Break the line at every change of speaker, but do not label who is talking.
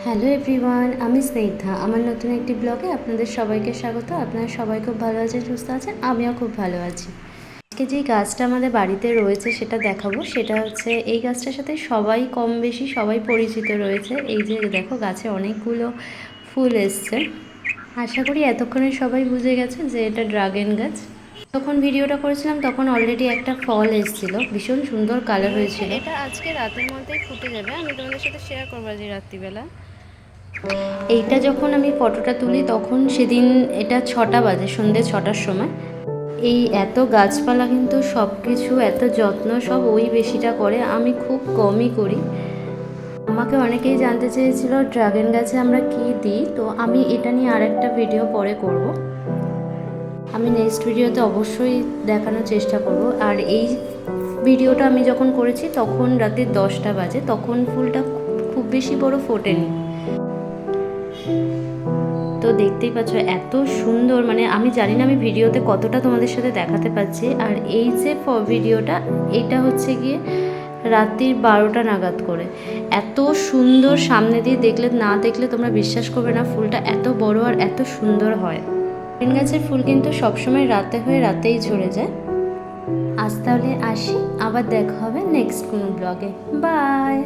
Hello everyone আমি স্নেহা। আমার নতুন একটি ব্লগে আপনাদের সবাইকে স্বাগত। আপনারা সবাই খুব ভালো আছেন, সুস্থ আছেন? আমিও খুব ভালো আছি। আজকে যেই গাছটা আমাদের বাড়িতে রয়েছে সেটা দেখাবো। সেটা হচ্ছে এই গাছটার সাথে সবাই কম বেশি সবাই পরিচিত রয়েছে। এই যে দেখো গাছে অনেকগুলো ফুল এসছে। আশা করি এতক্ষণে সবাই বুঝে গেছে যে এটা ড্রাগন গাছ। যখন ভিডিওটা করেছিলাম তখন অলরেডি একটা ফল এসেছিল। ভীষণ সুন্দর কালার হয়েছিল।
এটা আজকে রাতের মধ্যেই ফুটে যাবে। আমি তোমাদের সাথে শেয়ার করব আজ রাত্রিবেলা।
এইটা যখন আমি ফটোটা তুলি তখন সেদিন এটা ছটা বাজে সন্ধ্যে ছটার সময়। এই এত গাছপালা কিন্তু সব কিছু এত যত্ন সব ওই বেশিটা করে। আমি খুব কমই করি। আমাকে অনেকেই জানতে চেয়েছিল ড্রাগন গাছে আমরা কি দিই? তো আমি এটা নিয়ে আরেকটা ভিডিও পরে করব। আমি নেক্সট ভিডিওতে অবশ্যই দেখানোর চেষ্টা করব। আর এই ভিডিওটা আমি যখন করেছি, তখন রাতে দশটা বাজে, তখন ফুলটা খুব বেশি বড় ফোটেনি। তো দেখতেই পাচ্ছ, এত সুন্দর মানে আমি জানি না আমি ভিডিওতে কতটা তোমাদের সাথে দেখাতে পাচ্ছি। আর এই যে ভিডিওটা এটা হচ্ছে গিয়ে রাত্রির বারোটা নাগাদ করে। এত সুন্দর সামনে দিয়ে দেখলে, না দেখলে তোমরা বিশ্বাস করবে না, ফুলটা এত বড় আর এত সুন্দর হয়। বেগুন গাছের ফুল কিন্তু সবসময় রাতে হয়ে রাতেই ঝরে যায়। আজ তাহলে আসি, আবার দেখা হবে নেক্সট কোনো ব্লগে বাই